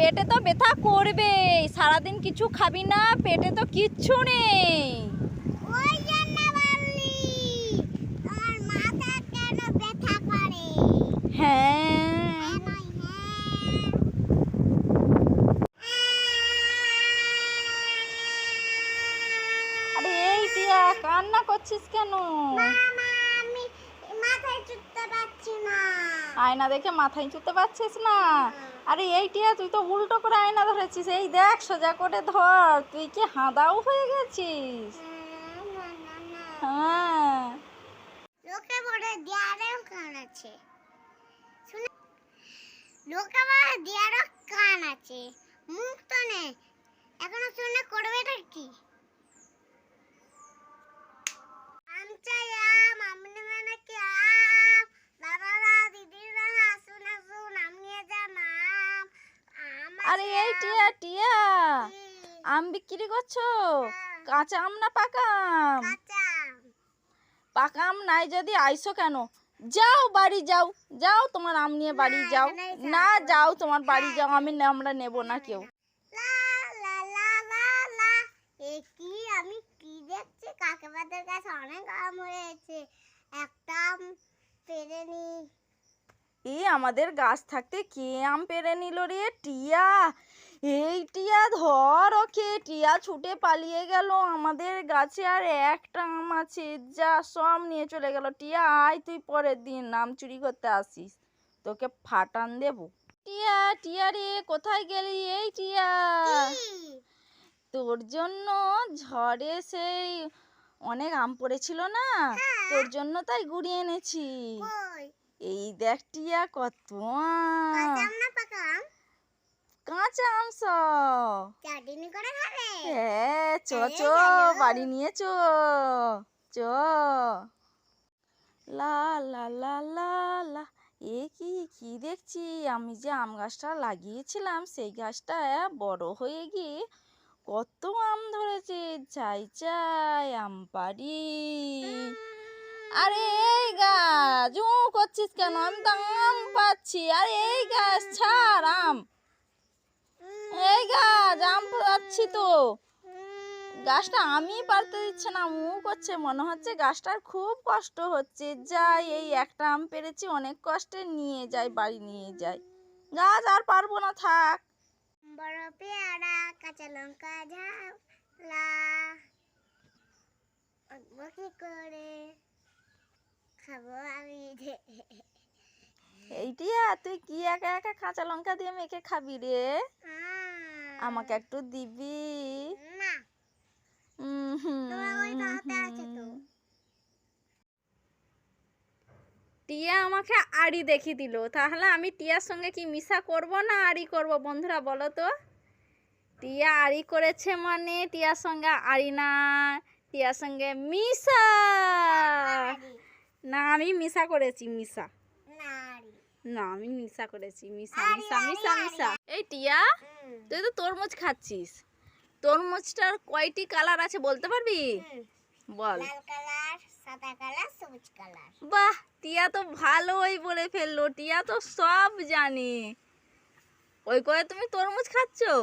পেটে তো ব্যথা করবে সারাদিন কিছু খাবি না পেটে তো কিচ্ছু নেই। হ্যাঁ। হ্যাঁ টিয়া কান্না করছিস কেন? হ্যাঁ আয়না দেখে মাথায় চুতে পারছিস না? আরে এই টিয়া তুই তো উল্টো করে আয়না ধরেছিস। এই দেখ সোজা করে ধর। তুই কি হাঁদাও হয়ে গেছিস? হ্যাঁ, কান আছে। লোকে বলে কান আছে। নেই। এখনও আম আরে এই টিয়া টিয়া আম বিক্রি করছ? হ্যাঁ। কাঁচা আম না পাকা আম? পাকা আম নাই যদি আইসো কেন? যাও বাড়ি যাও যাও তোমার আম নিয়ে বাড়ি যাও। না যাও তোমার বাড়ি যাও আমি আমরা নেব না কেউ। লা লা লা লা লা। কি আমি কি দেখছি? কাকেবাদের কাছে অনেক আম হয়েছে। একটা আম পেরে নি এই আমাদের গাছ থাকতে কে আম পেরে নিল রে টিয়া? এই টিয়া ধর ওকে টিয়া ছুটে পালিয়ে গেল। আমাদের গাছে আর একটা আম আছে যা সব নিয়ে চলে গেল। টিয়া আয় তুই পরের দিন আম চুরি করতে আসিস। তোকে ফাটান দেবো। টিয়া টিয়া রে কোথায় গেলি এই টিয়া? তোর জন্য ঝড়ে সেই অনেক আম পড়েছিল না? তোর জন্য তাই গুড়িয়ে এনেছি। এই দেখ টিয়া কত আম। কাঁচা আম চাটনি করে খাবে? হ্যাঁ চ চ বাড়ি নিয়ে চ চ। লা লা লা লা লা। এ কি কি দেখছি? আমি যে আম গাছটা লাগিয়েছিলাম সেই গাছটা বড় হয়ে গিয়ে কত আম ধরেছে। চাই চাই আম পারি আরে এই গাছ, উ, করছিস কেন? আমি তো আম পাচ্ছি। আরে এই গাছ, ছাড় আম। এই গাছ, আম পাচ্ছি তো। গাছটা আমি পারতে দিচ্ছে না মু করছে। মনে হচ্ছে গাছটার খুব কষ্ট হচ্ছে। যাই, এই একটা আম পেরেছি, অনেক কষ্টে নিয়ে যাই, বাড়ি নিয়ে যাই। গাছ, আর পারব না, থাক। বড় পেয়ারা কাঁচা লঙ্কা ঝাল খাব আমি। এইটিয়া তুই কি একা একা কাঁচা লঙ্কা দিয়ে মেখে খাবি রে? আমাকে একটু দিবি। না। টিয়া আমাকে আড়ি দেখিয়ে দিল। তাহলে আমি টিয়ার সঙ্গে কি মিশা করব না আড়ি করব বন্ধুরা বলো তো? টিয়া আড়ি করেছে মানে টিয়ার সঙ্গে আড়ি না টিয়ার সঙ্গে মিশা। না আমি মিশা করেছি মিশা। না আমি মিশা করেছি মিশা মিশা মিশা মিশা। এই টিয়া তুই তো তরমুজ খাচ্ছিস। তরমুজটার কয়টি কালার আছে বলতে পারবি? বল। লাল কালার সাদা কালার সবুজ কালার। বাহ টিয়া তো ভালোই বলে ফেলল। টিয়া তো সব জানে। ওই করে তুমি তরমুজ খাচ্ছো?